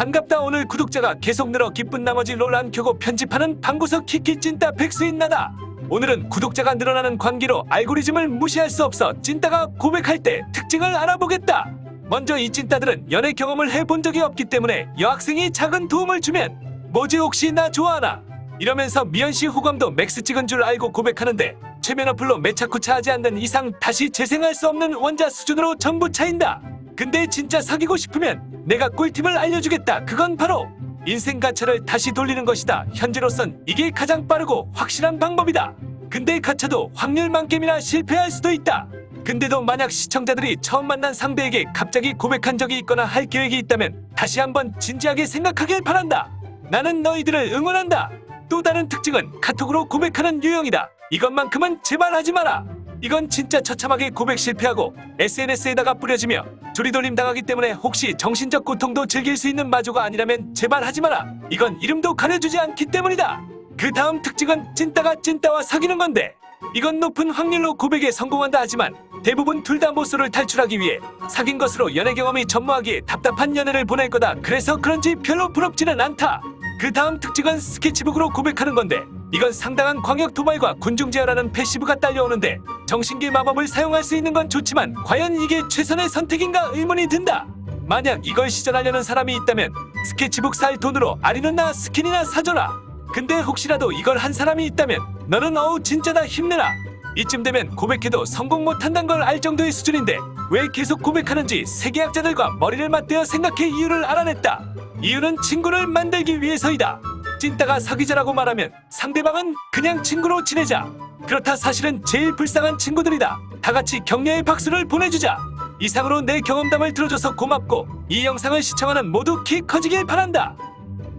반갑다. 오늘 구독자가 계속 늘어 기쁜 나머지 롤 안 켜고 편집하는 방구석 키키 찐따 백수인 나다. 오늘은 구독자가 늘어나는 관계로 알고리즘을 무시할 수 없어 찐따가 고백할 때 특징을 알아보겠다. 먼저 이 찐따들은 연애 경험을 해본 적이 없기 때문에 여학생이 작은 도움을 주면 뭐지 혹시 나 좋아하나? 이러면서 미연씨 호감도 맥스 찍은 줄 알고 고백하는데 최면 어플로 매차쿠 차 하지 않는 이상 다시 재생할 수 없는 원자 수준으로 전부 차인다 근데 진짜 사귀고 싶으면 내가 꿀팁을 알려주겠다. 그건 바로 인생 가차를 다시 돌리는 것이다. 현재로선 이게 가장 빠르고 확실한 방법이다. 근데 가차도 확률 만큼이나 실패할 수도 있다. 근데도 만약 시청자들이 처음 만난 상대에게 갑자기 고백한 적이 있거나 할 계획이 있다면 다시 한번 진지하게 생각하길 바란다. 나는 너희들을 응원한다. 또 다른 특징은 카톡으로 고백하는 유형이다. 이것만큼은 제발 하지 마라. 이건 진짜 처참하게 고백 실패하고 SNS에다가 뿌려지며 조리돌림 당하기 때문에 혹시 정신적 고통도 즐길 수 있는 마조가 아니라면 제발 하지 마라. 이건 이름도 가려주지 않기 때문이다. 그 다음 특징은 찐따가 찐따와 사귀는 건데 이건 높은 확률로 고백에 성공한다 하지만 대부분 둘 다 모쏠을 탈출하기 위해 사귄 것으로 연애 경험이 전무하기에 답답한 연애를 보낼 거다. 그래서 그런지 별로 부럽지는 않다. 그 다음 특징은 스케치북으로 고백하는 건데 이건 상당한 광역 도발과 군중 제어라는 패시브가 딸려오는데 정신기 마법을 사용할 수 있는 건 좋지만 과연 이게 최선의 선택인가 의문이 든다. 만약 이걸 시전하려는 사람이 있다면 스케치북 살 돈으로 아리누나 스킨이나 사줘라. 근데 혹시라도 이걸 한 사람이 있다면 너는 어우 진짜다 힘내라. 이쯤 되면 고백해도 성공 못한다는 걸 알 정도의 수준인데 왜 계속 고백하는지 세계학자들과 머리를 맞대어 생각해 이유를 알아냈다. 이유는 친구를 만들기 위해서이다. 찐따가 사귀자라고 말하면 상대방은 그냥 친구로 지내자. 그렇다 사실은 제일 불쌍한 친구들이다. 다 같이 격려의 박수를 보내주자. 이상으로 내 경험담을 들어줘서 고맙고 이 영상을 시청하는 모두 키 커지길 바란다.